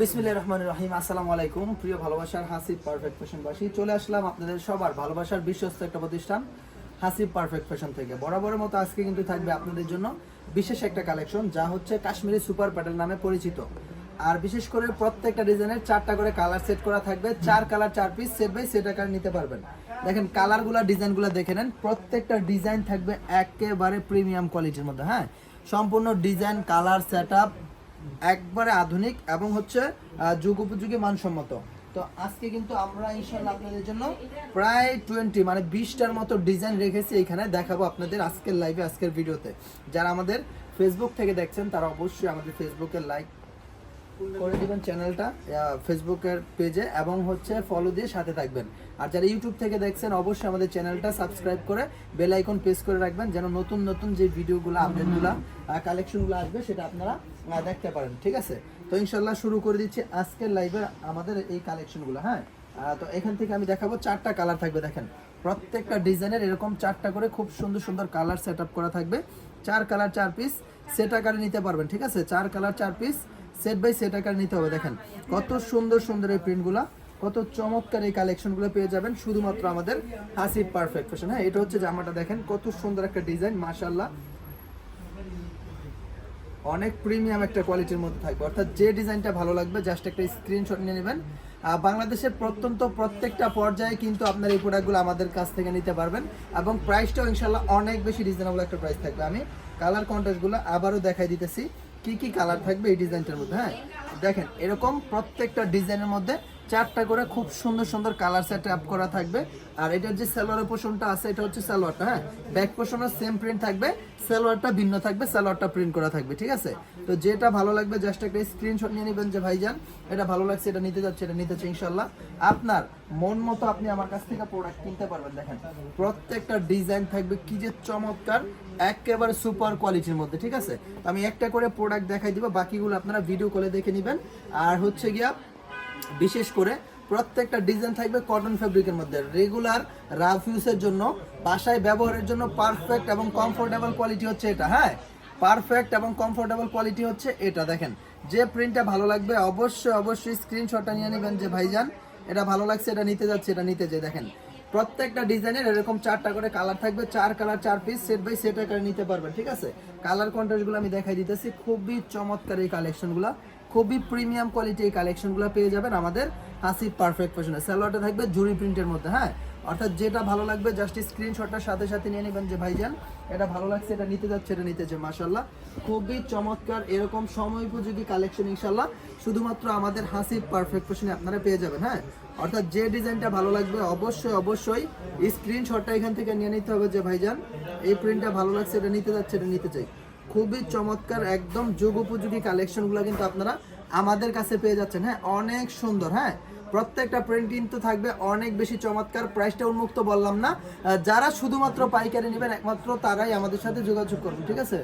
বিসমিল্লাহ রহমান রহিম, আসসালামু আলাইকুম। প্রিয় ভালোবাসার হাসিব পারফেক্ট ফ্যাশনবাসী, চলে আসলাম আপনাদের সবার ভালোবাসার বিশ্বস্ত একটা প্রতিষ্ঠান, হাসিব পারফেক্ট ফ্যাশন থেকে। বরাবরের মতো আজকে কিন্তু থাকবে আপনাদের জন্য বিশেষ একটা কালেকশন, যা হচ্ছে কাশ্মীরি সুপার প্যাটেল নামে পরিচিত। আর বিশেষ করে প্রত্যেকটা ডিজাইনের চারটা করে কালার সেট করা থাকবে, চার কালার, চার পিস, সেট বাই সেট আকার নিতে পারবেন। দেখেন, কালারগুলো, ডিজাইনগুলো দেখে নেন, প্রত্যেকটা ডিজাইন থাকবে একেবারে প্রিমিয়াম কোয়ালিটির মধ্যে হ্যাঁ? সম্পূর্ণ ডিজাইন, কালার, সেট একবারে আধুনিক এবং হচ্ছে যুগ উপযোগী, মানসম্মত। তো আজকে কিন্তু আমরা ইনশাল্লাহ আপনাদের জন্য প্রায় টোয়েন্টি মানে বিশটার মতো ডিজাইন রেখেছি এখানে দেখাবো আপনাদের আজকের লাইভে আজকের ভিডিওতে যারা আমাদের ফেসবুক থেকে দেখছেন, তারা অবশ্যই আমাদের ফেসবুকের লাইক করে দিবেন চ্যানেলটা ফেসবুকের পেজে এবং হচ্ছে ফলো দিয়ে সাথে থাকবেন। আর যারা ইউটিউব থেকে দেখছেন, অবশ্যই আমাদের চ্যানেলটা সাবস্ক্রাইব করে বেল আইকন প্রেস করে রাখবেন, যেন নতুন নতুন যে ভিডিওগুলো আপডেটগুলো কালেকশনগুলো আসবে, সেটা আপনারা দেখতে পারেন, ঠিক আছে? তো ইনশাল্লাহ শুরু করে দিচ্ছি আজকের লাইভে আমাদের এই কালেকশনগুলো হ্যাঁ? তো এখান থেকে আমি দেখাবো চারটা কালার থাকবে, দেখেন। প্রত্যেকটা ডিজাইনের এরকম চারটা করে খুব সুন্দর সুন্দর কালার সেট করা থাকবে। চার কালার চার পিস সেট আকারে নিতে পারবেন, ঠিক আছে? চার কালার চার পিস সেট বাই সেট আকার নিতে হবে, দেখেন। কত সুন্দর সুন্দর এই প্রিন্টগুলো কত চমৎকার এই কালেকশনগুলো পেয়ে যাবেন, শুধুমাত্র আমাদের হাসিব পারফেক্ট ফ্যাশন হ্যাঁ? এটা হচ্ছে জামাটা, দেখেন, কত সুন্দর একটা ডিজাইন মাশাল্লাহ অনেক প্রিমিয়াম একটা কোয়ালিটির মধ্যে থাকবে। অর্থাৎ যে ডিজাইনটা ভালো লাগবে জাস্ট একটা স্ক্রিনশট নিয়ে নেবেন। বাংলাদেশের প্রত্যন্ত প্রত্যেকটা পর্যায়ে কিন্তু আপনার এই প্রোডাক্টগুলো আমাদের কাছ থেকে নিতে পারবেন এবং প্রাইসটাও ইনশাল্লাহ অনেক বেশি রিজনেবল একটা প্রাইস থাকবে। আমি কালার কন্ট্রাস্টগুলো আবারও দেখাই দিতেছি, কি কি কালার থাকবে এই ডিজাইনটার মধ্যে হ্যাঁ? দেখেন, এরকম প্রত্যেকটা ডিজাইনের মধ্যে চারটা করে খুব সুন্দর সুন্দর কালার সেট আপ করা থাকবে। আর এটার যে সালোয়ারের পোষণটা আছে, এটা হচ্ছে সালোয়ারটা হ্যাঁ? ব্যাক পোষণের সেম প্রিন্ট থাকবে, সালোয়ারটা ভিন্ন থাকবে, সালোয়ারটা প্রিন্ট করা থাকবে, ঠিক আছে? তো যেটা ভালো লাগবে জাস্ট একটা স্ক্রিনশট নিয়ে নেবেন যে, ভাইজান, এটা ভালো লাগছে, এটা নিতে যাচ্ছে, এটা নিতে চাই ইনশাল্লাহ আপনার মন মতো আপনি আমার কাছ থেকে প্রোডাক্ট কিনতে পারবেন, দেখেন। প্রত্যেকটা ডিজাইন থাকবে কি যে চমৎকার, একেবারে সুপার কোয়ালিটির মধ্যে, ঠিক আছে? আমি একটা করে প্রোডাক্ট দেখাই দিব, বাকিগুলো আপনারা ভিডিও কলে দেখে নেবেন। আর হচ্ছে গিয়া বিশেষ করে প্রত্যেকটা ডিজাইন থাকবে কটন ফ্যাব্রিকের মধ্যে। রেগুলার রাফ ইউজের জন্য, বাসায় ব্যবহারের জন্য পারফেক্ট এবং কমফোর্টেবল কোয়ালিটি হচ্ছে এটা হ্যাঁ? পারফেক্ট এবং কমফোর্টেবল কোয়ালিটি হচ্ছে এটা, দেখেন। যে প্রিন্টটা ভালো লাগবে, অবশ্যই অবশ্যই স্ক্রিনশটটা নিয়ে নেবেন যে ভাইজান, এটা ভালো লাগছে, এটা নিতে যাচ্ছে, এটা নিতে যে দেখেন। প্রত্যেকটা ডিজাইনের এরকম চারটা করে কালার থাকবে, চার কালার চার পিস সেট বাই সেট আকারে নিতে পারবেন, ঠিক আছে? কালার কন্ট্রাস্টগুলো আমি দেখাই দিতেছি, খুবই চমৎকার এই কালেকশনগুলো খুবই প্রিমিয়াম কোয়ালিটি এই কালেকশনগুলো পেয়ে যাবেন আমাদের হাসি পারফেক্ট ফ্যাশনে সালোয়ারটা থাকবে জুরি প্রিন্টের মধ্যে হ্যাঁ? অর্থাৎ যেটা ভালো লাগবে জাস্ট স্ক্রিনশটটার সাথে সাথে নিয়ে নেবেন যে ভাইজান, এটা ভালো লাগছে, এটা নিতে যাচ্ছে, এটা নিতে নিতেছে মাসাল্লাহ খুবই চমৎকার, এরকম সময় উপযোগী কালেকশন ইনশাল্লাহ শুধুমাত্র আমাদের হাসি পারফেক্ট ফ্যাশনে আপনারা পেয়ে যাবেন হ্যাঁ? অর্থাৎ যে ডিজাইনটা ভালো লাগবে, অবশ্যই অবশ্যই স্ক্রিনশটটা এখান থেকে নিয়ে নিতে হবে যে ভাইজান, এই প্রিন্টটা ভালো লাগছে, এটা নিতে যাচ্ছে, এটা নিতে চাই। খুবই চমৎকার একদম যুগ উপযোগী কালেকশনগুলো কিন্তু আপনারা আমাদের কাছে পেয়ে যাচ্ছেন। হ্যাঁ অনেক সুন্দর হ্যাঁ। প্রত্যেকটা প্রিন্ট কিন্তু থাকবে, অনেক বেশি চমৎকার। প্রাইসটা উন্মুক্ত বললাম না। যারা শুধুমাত্র পাইকারি নেবেন, একমাত্র তারাই আমাদের সাথে যোগাযোগ করবেন ঠিক আছে?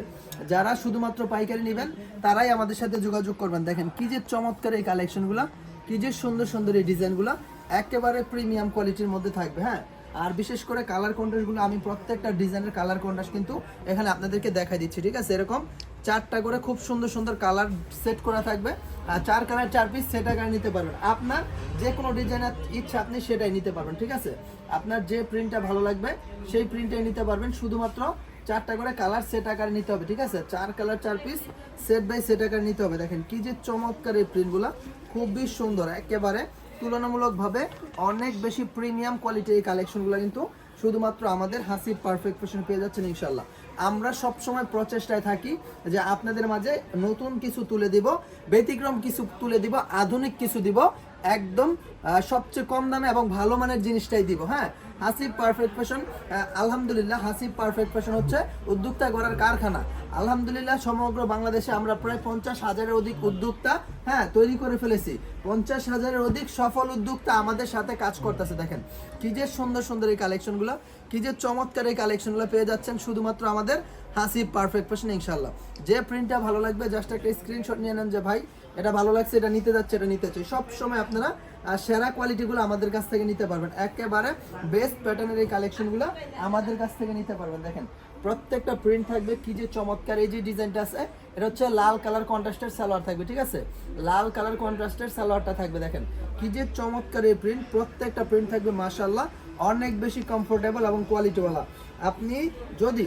যারা শুধুমাত্র পাইকারি নেবেন, তারাই আমাদের সাথে যোগাযোগ করবেন। দেখেন, কি যে চমৎকার এই কালেকশনগুলো, কি যে সুন্দর সুন্দর এই ডিজাইনগুলো, একেবারে প্রিমিয়াম কোয়ালিটির মধ্যে থাকবে হ্যাঁ? আর বিশেষ করে কালার কন্ট্রাস্টগুলো আমি প্রত্যেকটা ডিজাইনের কালার কন্ট্রাস্ট কিন্তু এখানে আপনাদেরকে দেখাই দিচ্ছি, ঠিক আছে? এরকম চারটা করে খুব সুন্দর সুন্দর কালার সেট করা থাকবে। আর চার কালার চার পিস সেট আকারে নিতে পারবেন। আপনার যে কোনো ডিজাইনের ইচ্ছা আপনি সেটাই নিতে পারবেন, ঠিক আছে? আপনার যে প্রিন্টটা ভালো লাগবে, সেই প্রিন্টটাই নিতে পারবেন। শুধুমাত্র চারটা করে কালার সেট আকারে নিতে হবে, ঠিক আছে? চার কালার চার পিস সেট বাই সেট আকারে নিতে হবে। দেখেন কি যে চমৎকার এই প্রিন্টগুলো খুবই সুন্দর, একেবারে তুলনামূলকভাবে অনেক বেশি প্রিমিয়াম কোয়ালিটির এই কালেকশনগুলো কিন্তু শুধুমাত্র আমাদের হাসি পারফেক্ট ফ্যাশন পেয়ে যাচ্ছেন ইনশাল্লাহ আমরা সবসময় প্রচেষ্টায় থাকি যে আপনাদের মাঝে নতুন কিছু তুলে দিব, ব্যতিক্রম কিছু তুলে দিব, আধুনিক কিছু দিব একদম সবচেয়ে কম দামে এবং ভালো মানের জিনিসটাই দিব হ্যাঁ? হাসিব পারফেক্ট ফ্যাশন আলহামদুলিল্লাহ হাসিব পারফেক্ট ফ্যাশন হচ্ছে উদ্যোক্তা গড়ার কারখানা। আলহামদুলিল্লাহ সমগ্র বাংলাদেশে আমরা প্রায় পঞ্চাশ হাজারের অধিক উদ্যোক্তা হ্যাঁ তৈরি করে ফেলেছি। পঞ্চাশ হাজারের অধিক সফল উদ্যোক্তা আমাদের সাথে কাজ করতেছে, দেখেন। কি যে সুন্দর সুন্দর এই কালেকশনগুলো কি যে চমৎকার এই কালেকশনগুলো পেয়ে যাচ্ছেন শুধুমাত্র আমাদের হাসি পারফেক্ট ফ্যাশন ইনশাল্লাহ যে প্রিন্টটা ভালো লাগবে জাস্ট একটা স্ক্রিনশট নিয়ে নেন যে, ভাই, এটা ভালো লাগছে, এটা নিতে যাচ্ছে, এটা নিতে চাই। সব সময় আপনারা সেরা কোয়ালিটিগুলো আমাদের কাছ থেকে নিতে পারবেন। একেবারে বেস্ট প্যাটার্নের এই কালেকশনগুলো আমাদের কাছ থেকে নিতে পারবেন। দেখেন, প্রত্যেকটা প্রিন্ট থাকবে, কি যে চমৎকার এই যে ডিজাইনটা আছে, এটা হচ্ছে লাল কালার কন্ট্রাস্টের সালোয়ার থাকবে, ঠিক আছে? লাল কালার কন্ট্রাস্টের সালোয়ারটা থাকবে, দেখেন। কি যে চমৎকার এই প্রিন্ট প্রত্যেকটা প্রিন্ট থাকবে মাশাল্লাহ অনেক বেশি কমফোর্টেবল এবং কোয়ালিটিওয়ালা আপনি যদি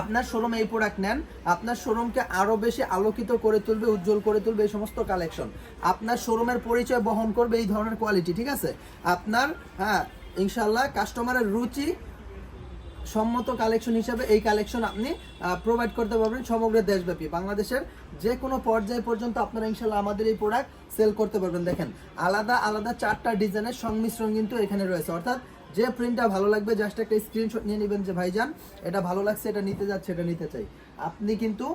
আপনার শোরুমে এই প্রোডাক্ট নেন, আপনার শোরুমকে আরও বেশি আলোকিত করে তুলবে, উজ্জ্বল করে তুলবে এই সমস্ত কালেকশন আপনার শোরুমের পরিচয় বহন করবে এই ধরনের কোয়ালিটি ঠিক আছে? আপনার হ্যাঁ ইনশাল্লাহ কাস্টমারের রুচি সম্মত কালেকশন হিসাবে এই কালেকশন আপনি প্রোভাইড করতে পারবেন সমগ্র দেশব্যাপী। বাংলাদেশের যে কোনো পর্যায় পর্যন্ত আপনারা ইনশাল্লাহ আমাদের এই প্রোডাক্ট সেল করতে পারবেন। দেখেন, আলাদা আলাদা চারটা ডিজাইনের সংমিশ্রণ কিন্তু এখানে রয়েছে। অর্থাৎ যে প্রিন্টটা ভালো লাগবে জাস্ট একটা স্ক্রিনশট নিয়ে নেবেন যে, ভাইজান, এটা ভালো লাগছে, এটা নিতে যাচ্ছে, এটা নিতে চাই। আপনি কিন্তু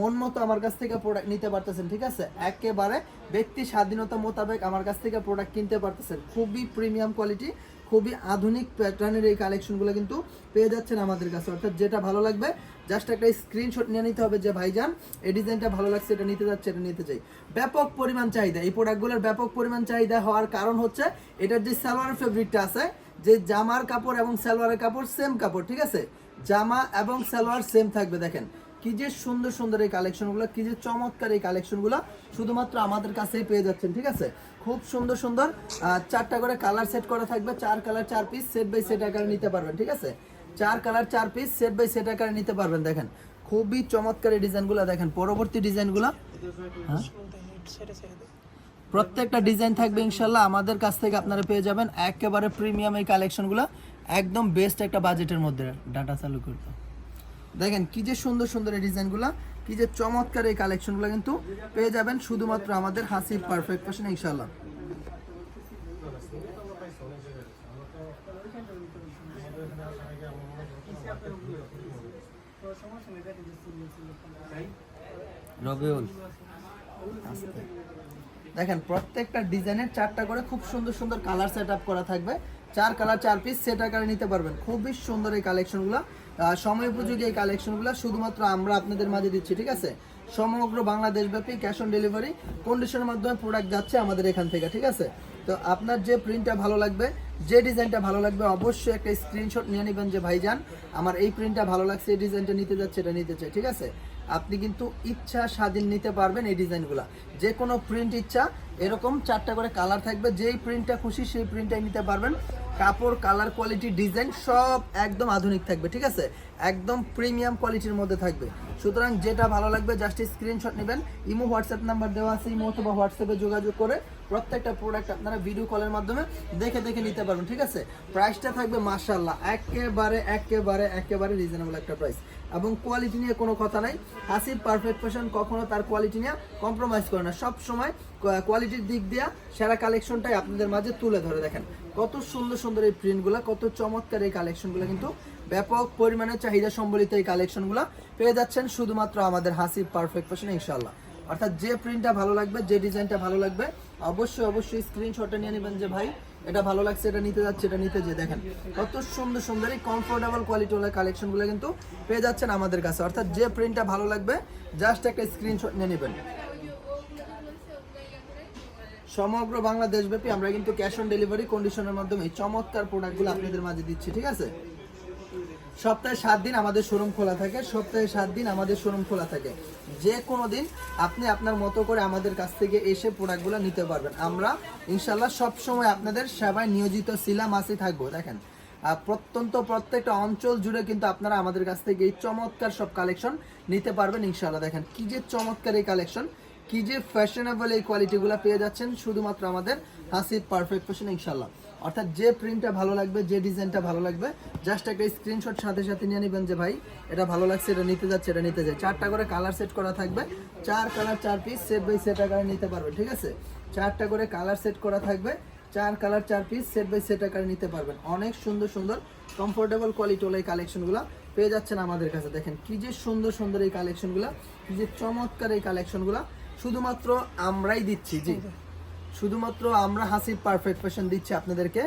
মন মতো আমার কাছ থেকে প্রোডাক্ট নিতে পারতেছেন, ঠিক আছে? একেবারে ব্যক্তি স্বাধীনতা মোতাবেক আমার কাছ থেকে প্রোডাক্ট কিনতে পারতেছেন। খুবই প্রিমিয়াম কোয়ালিটি খুবই আধুনিক প্যাটার্নের এই কালেকশনগুলো কিন্তু পেয়ে যাচ্ছেন আমাদের কাছে। অর্থাৎ যেটা ভালো লাগবে জাস্ট একটা স্ক্রিনশট নিয়ে নিতে হবে যে, ভাইজান, এই ডিজাইনটা ভালো লাগছে, এটা নিতে যাচ্ছে, এটা নিতে চাই। ব্যাপক পরিমাণ চাহিদা। এই প্রোডাক্টগুলোর ব্যাপক পরিমাণ চাহিদা হওয়ার কারণ হচ্ছে, এটার যে সালোয়ার ফেব্রিকটা আছে যে জামার কাপড় এবং সালোয়ারের কাপড় সেম কাপড় ঠিক আছে? জামা এবং সালোয়ার সেম থাকবে দেখেন। কি যে সুন্দর সুন্দর এই কালেকশনগুলো কি যে চমৎকার এই কালেকশনগুলো শুধুমাত্র আমাদের কাছেই পেয়ে যাচ্ছেন ঠিক আছে? খুব সুন্দর সুন্দর চারটা করে কালার সেট করা থাকবে চার কালার চার পিস সেট বাই সেট আকারে নিতে পারবেন ঠিক আছে? চার কালার চার পিস সেট বাই সেট আকারে নিতে পারবেন দেখেন। খুবই চমৎকার এই ডিজাইনগুলো দেখেন পরবর্তী ডিজাইনগুলো। হ্যাঁ? প্রত্যেকটা ডিজাইন থাকবে ইনশাল্লাহ আমাদের কাছ থেকে আপনারা পেয়ে যাবেন একেবারে প্রিমিয়াম এই কালেকশনগুলো একদম বেস্ট একটা বাজেটের মধ্যে। ডাটা চালু করতে। দেখেন কি যে সুন্দর সুন্দর এই ডিজাইনগুলো কি যে চমৎকার এই কালেকশনগুলো কিন্তু পেয়ে যাবেন শুধুমাত্র আমাদের হাসি পারফেক্ট ফ্যাশন ইনশাল্লাহ রবিউল। দেখেন, প্রত্যেকটা ডিজাইনের চারটা করে খুব সুন্দর সুন্দর কালার সেট করা থাকবে। চার কালার চার পিস সেট আকারে নিতে পারবেন। খুবই সুন্দর এই কালেকশনগুলো সময় উপযোগী এই কালেকশনগুলো শুধুমাত্র আমরা আপনাদের মাঝে দিচ্ছি, ঠিক আছে? সমগ্র বাংলাদেশ ব্যাপী ক্যাশ অন ডেলিভারি কন্ডিশনের মাধ্যমে প্রোডাক্ট যাচ্ছে আমাদের এখান থেকে, ঠিক আছে? তো আপনার যে প্রিন্টটা ভালো লাগবে, যে ডিজাইনটা ভালো লাগবে, অবশ্যই একটা স্ক্রিনশট নিয়ে নেবেন যে ভাইজান, আমার এই প্রিন্টটা ভালো লাগছে, এই ডিজাইনটা নিতে যাচ্ছে, এটা নিতে চাই, ঠিক আছে? আপনি কিন্তু ইচ্ছা স্বাধীন নিতে পারবেন এই ডিজাইনগুলো। যে কোনো প্রিন্ট ইচ্ছা, এরকম চারটা করে কালার থাকবে। যেই প্রিন্টটা খুশি, সেই প্রিন্টটাই নিতে পারবেন। কাপড় কালার কোয়ালিটি ডিজাইন সব একদম আধুনিক থাকবে, ঠিক আছে? একদম প্রিমিয়াম কোয়ালিটির মধ্যে থাকবে। সুতরাং যেটা ভালো লাগবে জাস্ট স্ক্রিনশট নেবেন। ইমো হোয়াটসঅ্যাপ নাম্বার দেওয়া আছে, ইমো অথবা হোয়াটসঅ্যাপে যোগাযোগ করে প্রত্যেকটা প্রোডাক্ট আপনারা ভিডিও কলের মাধ্যমে দেখে দেখে নিতে পারবেন, ঠিক আছে? প্রাইসটা থাকবে মার্শাল্লাহ একেবারে একেবারে একেবারে রিজনেবল একটা প্রাইস এবং কোয়ালিটি নিয়ে কোনো কথা নাই। হাসির পারফেক্ট ফ্যাশন কখনো তার কোয়ালিটি নিয়ে কম্প্রোমাইজ করে না। সব সময় কোয়ালিটির দিক দিয়ে সেরা কালেকশনটাই আপনাদের মাঝে তুলে ধরে দেখেন। কত সুন্দর সুন্দর এই প্রিন্টগুলো কত চমৎকার এই কালেকশনগুলো কিন্তু ব্যাপক পরিমাণে চাহিদা সম্বলিত এই কালেকশনগুলো পেয়ে যাচ্ছেন শুধুমাত্র আমাদের হাসির পারফেক্ট ফ্যাশন ইনশাল্লাহ অর্থাৎ যে প্রিন্টটা ভালো লাগবে, যে ডিজাইনটা ভালো লাগবে, অবশ্যই অবশ্যই স্ক্রিনশটটা নিয়ে নেবেন যে ভাই, এটা ভালো লাগছে, এটা নিতে যাচ্ছে, এটা নিতে যে দেখেন। কত সুন্দর সুন্দর এই কমফোর্টেবল কোয়ালিটি ওলা কালেকশনগুলো কিন্তু পেয়ে যাচ্ছেন আমাদের কাছে। অর্থাৎ যে প্রিন্টটা ভালো লাগবে জাস্ট একটা স্ক্রিনশট নিয়ে নেবেন। সমগ্র বাংলাদেশ ব্যাপী আমরা কিন্তু ক্যাশ অন ডেলিভারি কন্ডিশনের মাধ্যমে চমৎকার প্রোডাক্টগুলো আপনাদের মাঝে দিচ্ছি, ঠিক আছে? সপ্তাহে সাত দিন আমাদের শোরুম খোলা থাকে, সপ্তাহে সাত দিন আমাদের শোরুম খোলা থাকে। যে কোনো দিন আপনি আপনার মতো করে আমাদের কাছ থেকে এসে প্রোডাক্টগুলো নিতে পারবেন। আমরা ইনশাল্লাহ সব সময় আপনাদের সেবায় নিয়োজিত ছিলাম আসি থাকব। দেখেন প্রত্যন্ত প্রত্যেকটা অঞ্চল জুড়ে কিন্তু আপনারা আমাদের কাছ থেকে এই চমৎকার সব কালেকশন নিতে পারবেন ইনশাল্লাহ দেখেন, কি যে চমৎকার এই কালেকশন কি যে ফ্যাশনেবল এই কোয়ালিটিগুলো পেয়ে যাচ্ছেন, শুধুমাত্র আমাদের হাসির পারফেক্ট ফ্যাশন ইনশাল্লাহ অর্থাৎ যে প্রিন্টটা ভালো লাগবে, যে ডিজাইনটা ভালো লাগবে জাস্ট একটা স্ক্রিনশট সাথে সাথে নিয়ে নেবেন যে, ভাই, এটা ভালো লাগছে, এটা নিতে যাচ্ছে, এটা নিতে যায় চারটা করে কালার সেট করা থাকবে। চার কালার চার পিস সেট বাই সেট আকারে নিতে পারবে ঠিক আছে? চারটা করে কালার সেট করা থাকবে। চার কালার চার পিস সেট বাই সেট আকারে নিতে পারবেন। অনেক সুন্দর সুন্দর কমফোর্টেবল কোয়ালিটি ওলা এই কালেকশনগুলো পেয়ে যাচ্ছেন আমাদের কাছে। দেখেন কি যে সুন্দর সুন্দর এই কালেকশনগুলো কি যে চমৎকার এই কালেকশনগুলো শুধুমাত্র আমরাই দিচ্ছি, জি। শুধুমাত্র আমরা হাসির পারফেক্ট ফ্যাশন দিচ্ছি আপনাদেরকে।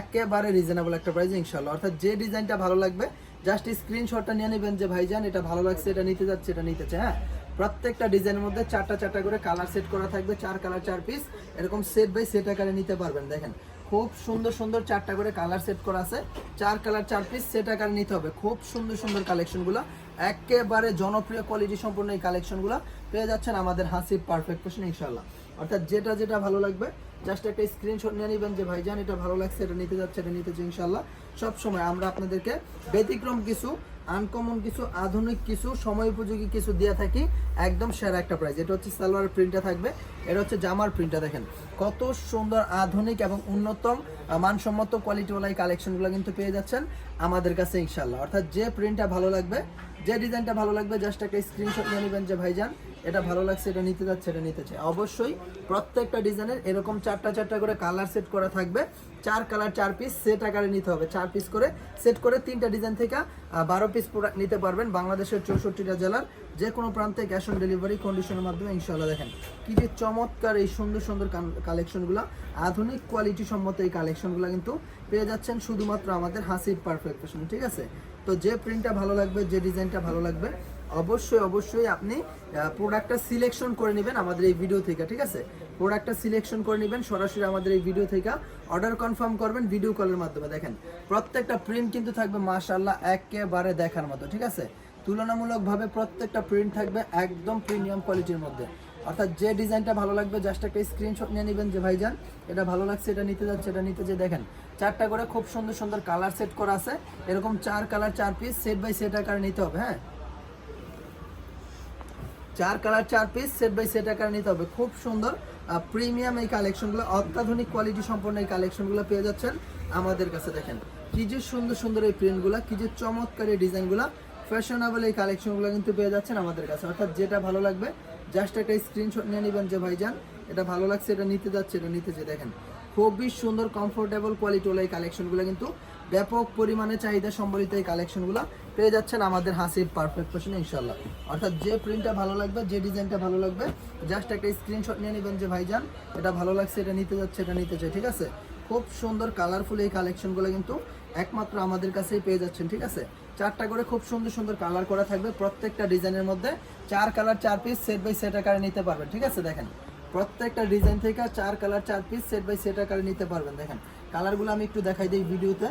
একেবারে রিজনেবল একটা প্রাইস ইনশাল্লাহ অর্থাৎ যে ডিজাইনটা ভালো লাগবে জাস্ট স্ক্রিনশটটা নিয়ে নেবেন যে, ভাইজান, এটা ভালো লাগছে, এটা নিতে যাচ্ছে, এটা নিতে চাই হ্যাঁ? প্রত্যেকটা ডিজাইনের মধ্যে চারটা চারটা করে কালার সেট করা থাকবে, চার কালার চার পিস এরকম সেট বাই সেট আকারে নিতে পারবেন, দেখেন। খুব সুন্দর সুন্দর চারটা করে কালার সেট করা আছে। চার কালার চার পিস সেট আকারে নিতে হবে। খুব সুন্দর সুন্দর কালেকশনগুলো একেবারে জনপ্রিয় কোয়ালিটি সম্পূর্ণ এই কালেকশনগুলো পেয়ে যাচ্ছেন আমাদের হাসিব পারফেক্ট ফ্যাশন ইনশাল্লাহ অর্থাৎ যেটা যেটা ভালো লাগবে জাস্ট একটা স্ক্রিনশট নিয়ে নেবেন যে, ভাইজান, এটা ভালো লাগছে, এটা নিতে যাচ্ছে, এটা নিতে চাই ইনশাল্লাহ। সব সময় আমরা আপনাদেরকে ব্যতিক্রম কিছু আনকমন কিছু, আধুনিক কিছু, সময় উপযোগী কিছু দিয়ে থাকি, একদম সেরা একটা প্রাইস এটা হচ্ছে সালোয়ার প্রিন্টটা থাকবে, এটা হচ্ছে জামার প্রিন্টটা দেখেন। কত সুন্দর, আধুনিক এবং উন্নতম মানসম্মত কোয়ালিটিওয়ালা এই কালেকশনগুলো কিন্তু পেয়ে যাচ্ছেন আমাদের কাছে, ইনশাল্লাহ। অর্থাৎ যে প্রিন্টটা ভালো লাগবে, যে ডিজাইনটা ভালো লাগবে জাস্ট একটা স্ক্রিনশট নিয়ে নেবেন যে, ভাইজান এটা ভালো লাগছে, এটা নিতে যাচ্ছে, এটা নিতে চাই অবশ্যই প্রত্যেকটা ডিজাইনের এরকম চারটা চারটা করে কালার সেট করা থাকবে। চার কালার, চার পিস সেট আকারে নিতে হবে। চার পিস করে সেট করে তিনটা ডিজাইন থেকে বারো পিস প্রোডাক্ট নিতে পারবেন বাংলাদেশের চৌষট্টিটা জেলার যে কোনো প্রান্তে ক্যাশ অন ডেলিভারি কন্ডিশনের মাধ্যমে ইনশাল্লাহ দেখেন। কি যে চমৎকার এই সুন্দর সুন্দর কালেকশনগুলো আধুনিক কোয়ালিটি সম্মত এই কালেকশনগুলো কিন্তু পেয়ে যাচ্ছেন শুধুমাত্র আমাদের হাসিব পারফেক্ট ঠিক আছে? তো যে প্রিন্টটা ভালো লাগবে, যে ডিজাইনটা ভালো লাগবে অবশ্যই অবশ্যই আপনি প্রোডাক্টটা সিলেকশন করে নেবেন আমাদের এই ভিডিও থেকে, ঠিক আছে? প্রোডাক্টটা সিলেকশন করে নেবেন, সরাসরি আমাদের এই ভিডিও থেকে অর্ডার কনফার্ম করবেন ভিডিও কলের মাধ্যমে। দেখেন, প্রত্যেকটা প্রিন্ট কিন্তু থাকবে মাশাল্লাহ একেবারে দেখার মতো, ঠিক আছে? তুলনামূলকভাবে প্রত্যেকটা প্রিন্ট থাকবে একদম প্রিমিয়াম কোয়ালিটির মধ্যে। অর্থাৎ যে ডিজাইনটা ভালো লাগবে জাস্ট একটা স্ক্রিনশট নিয়ে নেবেন যে, ভাইজান, এটা ভালো লাগছে, এটা নিতে যাচ্ছে, এটা নিতে যে দেখেন, চারটা করে খুব সুন্দর সুন্দর কালার সেট করা আছে। এরকম চার কালার চার পিস সেট বাই সেট আকারে নিতে হবে হ্যাঁ? চার কালার, চার পিস সেট বাই সেট আকারে নিতে হবে। খুব সুন্দর প্রিমিয়াম এই কালেকশনগুলো অত্যাধুনিক কোয়ালিটি সম্পন্ন এই কালেকশনগুলো পেয়ে যাচ্ছেন আমাদের কাছে, দেখেন। কি যে সুন্দর সুন্দর এই প্রিন্টগুলো কি যে চমৎকার এই ডিজাইনগুলো ফ্যাশনেবল এই কালেকশনগুলো কিন্তু পেয়ে যাচ্ছেন আমাদের কাছে। অর্থাৎ যেটা ভালো লাগবে জাস্ট একটা স্ক্রিনশট নিয়ে নেবেন যে, ভাইজান, এটা ভালো লাগছে, এটা নিতে যাচ্ছে, এটা নিতে যে, দেখেন। খুবই সুন্দর কমফোর্টেবল কোয়ালিটি কোয়ালিটিওয়ালা এই কালেকশনগুলো কিন্তু ব্যাপক পরিমাণে চাহিদা সম্বলিত এই কালেকশনগুলো পেয়ে যাচ্ছেন আমাদের হাসির পারফেক্ট ফ্যাশনে ইনশাল্লাহ অর্থাৎ যে প্রিন্টটা ভালো লাগবে, যে ডিজাইনটা ভালো লাগবে জাস্ট একটা স্ক্রিনশট নিয়ে নেবেন যে, ভাইজান, এটা ভালো লাগছে, এটা নিতে যাচ্ছে, এটা নিতে চাই। ঠিক আছে? খুব সুন্দর কালারফুল এই কালেকশনগুলো কিন্তু একমাত্র আমাদের কাছেই পেয়ে যাচ্ছেন, ঠিক আছে? চারটা করে খুব সুন্দর সুন্দর কালার করা থাকবে প্রত্যেকটা ডিজাইনের মধ্যে। চার কালার চার পিস সেট বাই সেট আকারে নিতে পারবেন, ঠিক আছে? দেখেন, প্রত্যেকটা ডিজাইন থেকে চার কালার চার পিস সেট বাই সেট আকারে নিতে পারবেন, দেখেন। কালারগুলো আমি একটু দেখাই দিই ভিডিওতে।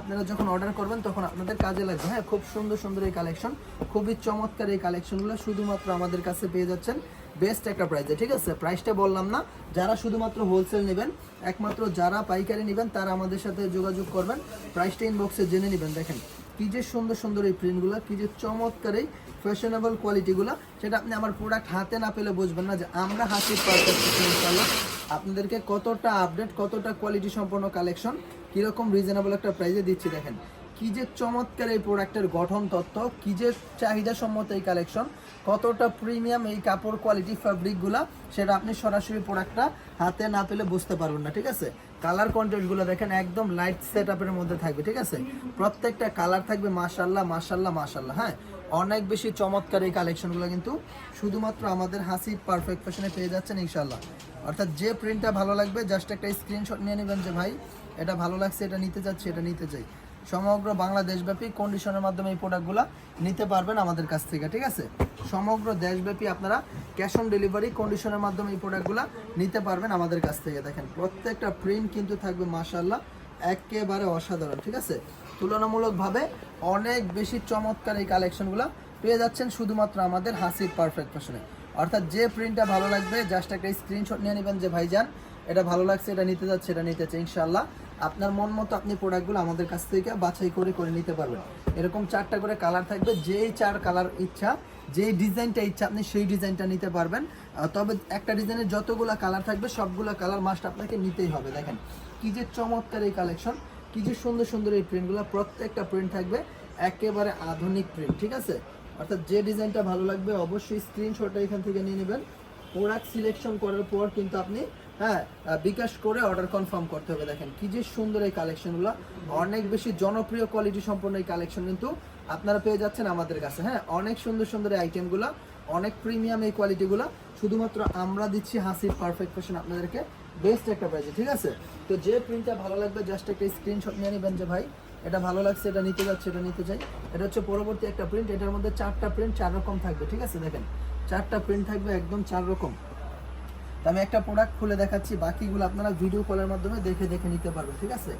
আপনারা যখন অর্ডার করবেন তখন আপনাদের কাজে লাগবে। হ্যাঁ খুব সুন্দর সুন্দর এই কালেকশন খুবই চমৎকার এই কালেকশনগুলো শুধুমাত্র আমাদের কাছে পেয়ে যাচ্ছেন বেস্ট একটা প্রাইসে ঠিক আছে? প্রাইসটা বললাম না, যারা শুধুমাত্র হোলসেল নেবেন, একমাত্র যারা পাইকারি নেবেন, তারা আমাদের সাথে যোগাযোগ করবেন। প্রাইসটা ইনবক্সে জেনে নেবেন। দেখেন, কি যে সুন্দর সুন্দর এই প্রিন্টগুলো কি যে চমৎকার এই ফ্যাশনেবল কোয়ালিটিগুলো সেটা আপনি আমার প্রোডাক্ট হাতে না পেলে বুঝবেন না যে আমরা হাসি পারফেক্ট আপনাদেরকে কতটা আপডেট কতটা কোয়ালিটি সম্পন্ন কালেকশন কীরকম রিজনেবল একটা প্রাইসে দিচ্ছি দেখেন। কি যে চমৎকার এই প্রোডাক্টের গঠন তত্ত্ব, কী যে চাহিদাসম্মত এই কালেকশন কতটা প্রিমিয়াম এই কাপড় কোয়ালিটি ফ্যাব্রিকগুলা সেটা আপনি সরাসরি প্রোডাক্টটা হাতে না পেলে বুঝতে পারবেন না, ঠিক আছে? কালার কন্ট্রাস্টগুলো দেখেন একদম লাইট সেট আপের মধ্যে থাকবে, ঠিক আছে? প্রত্যেকটা কালার থাকবে মাশাল্লাহ মাশাল্লাহ মাশাল্লাহ হ্যাঁ? অনেক বেশি চমৎকার এই কালেকশনগুলো কিন্তু শুধুমাত্র আমাদের হাসি পারফেক্ট ফ্যাশনে পেয়ে যাচ্ছেন ইনশাল্লাহ অর্থাৎ যে প্রিন্টটা ভালো লাগবে জাস্ট একটা স্ক্রিনশট নিয়ে নেবেন যে, ভাই, এটা ভালো লাগছে, এটা নিতে চাচ্ছি, এটা নিতে চাই। সমগ্র বাংলাদেশব্যাপী কন্ডিশনের মাধ্যমে এই প্রোডাক্টগুলো নিতে পারবেন আমাদের কাছ থেকে, ঠিক আছে? সমগ্র দেশব্যাপী আপনারা ক্যাশ অন ডেলিভারি কন্ডিশনের মাধ্যমে এই প্রোডাক্টগুলো নিতে পারবেন আমাদের কাছ থেকে। দেখেন, প্রত্যেকটা প্রিন্ট কিন্তু থাকবে মাশাল্লাহ একেবারে অসাধারণ, ঠিক আছে? তুলনামূলকভাবে অনেক বেশি চমৎকার এই কালেকশনগুলো পেয়ে যাচ্ছেন শুধুমাত্র আমাদের হাসির পারফেক্ট ফ্যাশনে অর্থাৎ যে প্রিন্টটা ভালো লাগবে জাস্ট একটা স্ক্রিনশট নিয়ে নেবেন যে, ভাইজান, এটা ভালো লাগছে, এটা নিতে যাচ্ছে, এটা নিতে চাই ইনশাল্লাহ আপনার মন মতো আপনি প্রোডাক্টগুলো আমাদের কাছ থেকে বাছাই করে করে নিতে পারবেন। এরকম চারটা করে কালার থাকবে, যেই চার কালার ইচ্ছা, যেই ডিজাইনটা ইচ্ছা, আপনি সেই ডিজাইনটা নিতে পারবেন। তবে একটা ডিজাইনের যতগুলো কালার থাকবে, সবগুলো কালার মাস্ট আপনাকে নিতেই হবে। দেখেন, কী যে চমৎকার এই কালেকশন কী যে সুন্দর সুন্দর এই প্রিন্টগুলো প্রত্যেকটা প্রিন্ট থাকবে, একেবারে আধুনিক প্রিন্ট ঠিক আছে? অর্থাৎ যে ডিজাইনটা ভালো লাগবে, অবশ্যই স্ক্রিনশটটা এখান থেকে নিয়ে নেবেন। প্রোডাক্ট সিলেকশন করার পর কিন্তু আপনি হ্যাঁ বিকাশ করে অর্ডার কনফার্ম করতে হবে। দেখেন, কি যে সুন্দর এই কালেকশনগুলো অনেক বেশি জনপ্রিয় কোয়ালিটি সম্পন্ন এই কালেকশন কিন্তু আপনারা পেয়ে যাচ্ছেন আমাদের কাছে। হ্যাঁ অনেক সুন্দর সুন্দর এই আইটেমগুলো অনেক প্রিমিয়াম এই কোয়ালিটিগুলো শুধুমাত্র আমরা দিচ্ছি হাসির পারফেক্ট ফ্যাশন আপনাদেরকে। বেস্ট একটা প্রাইজে ঠিক আছে? তো যে প্রিন্টটা ভালো লাগবে জাস্ট একটা স্ক্রিনশট নিয়ে নেবেন যে, ভাই, এটা ভালো লাগছে, এটা নিতে যাচ্ছে, এটা নিতে চাই। এটা হচ্ছে পরবর্তী একটা প্রিন্ট এটার মধ্যে চারটা প্রিন্ট চার রকম থাকবে, ঠিক আছে? দেখেন, চারটা প্রিন্ট থাকবে, একদম চার রকম। আমি একটা প্রোডাক্ট খুলে দেখাচ্ছি, বাকিগুলো আপনারা ভিডিও কলের মাধ্যমে দেখে দেখে নিতে পারবেন, ঠিক আছে?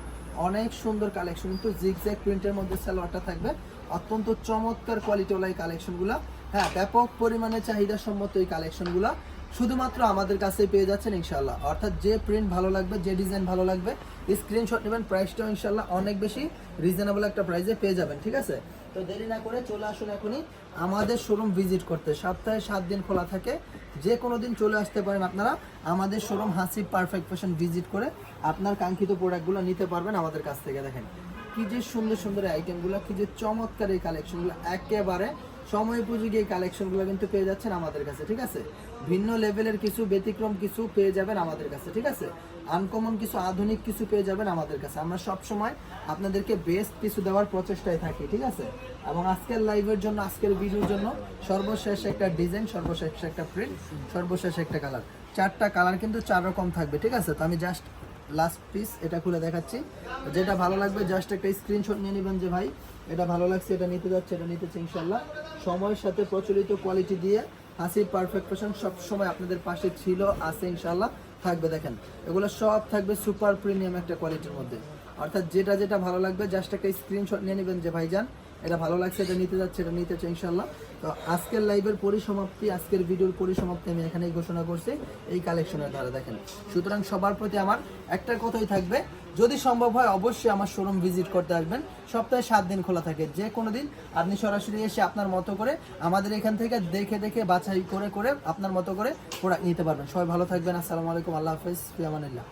অনেক সুন্দর কালেকশন কিন্তু জিগজ্যাগ প্রিন্টের মধ্যে সালোয়ারটা থাকবে, অত্যন্ত চমৎকার কোয়ালিটিওয়ালা এই কালেকশনগুলো হ্যাঁ ব্যাপক পরিমাণে চাহিদা সম্মত এই কালেকশনগুলো শুধুমাত্র আমাদের কাছে পেয়ে যাচ্ছেন ইনশাল্লাহ অর্থাৎ যে প্রিন্ট ভালো লাগবে, যে ডিজাইন ভালো লাগবে স্ক্রিনশট নেবেন প্রাইসটাও ইনশাল্লাহ অনেক বেশি রিজনেবল একটা প্রাইসে পেয়ে যাবেন, ঠিক আছে? তো দেরি না করে চলে আসুন এখনই আমাদের শোরুম ভিজিট করতে। সপ্তাহে সাত দিন খোলা থাকে, যে কোনো দিন চলে আসতে পারেন আপনারা। আমাদের শোরুম হাসি পারফেক্ট ফ্যাশন ভিজিট করে আপনার কাঙ্ক্ষিত প্রোডাক্টগুলো নিতে পারবেন আমাদের কাছ থেকে, দেখেন। কি যে সুন্দর সুন্দর আইটেমগুলো কি যে চমৎকার এই কালেকশনগুলো একেবারে সময় উপযোগী এই কালেকশনগুলো কিন্তু পেয়ে যাচ্ছেন আমাদের কাছে, ঠিক আছে? ভিন্ন লেভেলের কিছু ব্যতিক্রম কিছু পেয়ে যাবেন আমাদের কাছে, ঠিক আছে? আনকমন কিছু আধুনিক কিছু পেয়ে যাবেন আমাদের কাছে। আমরা সব সময় আপনাদেরকে বেস্ট কিছু দেওয়ার প্রচেষ্টায় থাকি, ঠিক আছে? এবং আজকের লাইভের জন্য, আজকের ভিডিওর জন্য সর্বশেষ একটা ডিজাইন সর্বশেষ একটা প্রিন্ট সর্বশেষ একটা কালার চারটা কালার কিন্তু চার রকম থাকবে, ঠিক আছে? তো আমি জাস্ট লাস্ট পিস এটা খুলে দেখাচ্ছি। যেটা ভালো লাগবে জাস্ট একটা স্ক্রিনশট নিয়ে নেবেন যে, ভাই, এটা ভালো লাগছে, এটা নিতে যাচ্ছে, এটা নিতেছে ইনশাল্লাহ সময়ের সাথে প্রচলিত কোয়ালিটি দিয়ে হাসি পারফেক্ট ফ্যাশন সব সময় আপনাদের পাশে ছিল, আছে ইনশাল্লাহ থাকবে দেখেন। এগুলো সব থাকবে সুপার প্রিমিয়াম একটা কোয়ালিটির মধ্যে। অর্থাৎ যেটা যেটা ভালো লাগবে জাস্ট একটা স্ক্রিনশট নিয়ে নেবেন যে ভাইজান এটা ভালো লাগছে, এটা নিতে যাচ্ছে, এটা নিতে চাই ইনশাল্লাহ তো আজকের লাইভের পরিসমাপ্তি, আজকের ভিডিওর পরিসমাপ্তি আমি এখানেই ঘোষণা করছি। এই কালেকশনের দ্বারা দেখেন। সুতরাং সবার প্রতি আমার একটা কথাই থাকবে, যদি সম্ভব হয় অবশ্যই আমার শোরুম ভিজিট করতে আসবেন। সপ্তাহে সাত দিন খোলা থাকে, যে কোনো দিন আপনি সরাসরি এসে আপনার মতো করে আমাদের এখান থেকে দেখে দেখে বাছাই করে করে আপনার মতো করে প্রোডাক্ট নিতে পারবেন। সবাই ভালো থাকবেন, আসসালামু আলাইকুম, আল্লাহ হাফেজ, ফিয়ামানিল্লাহ।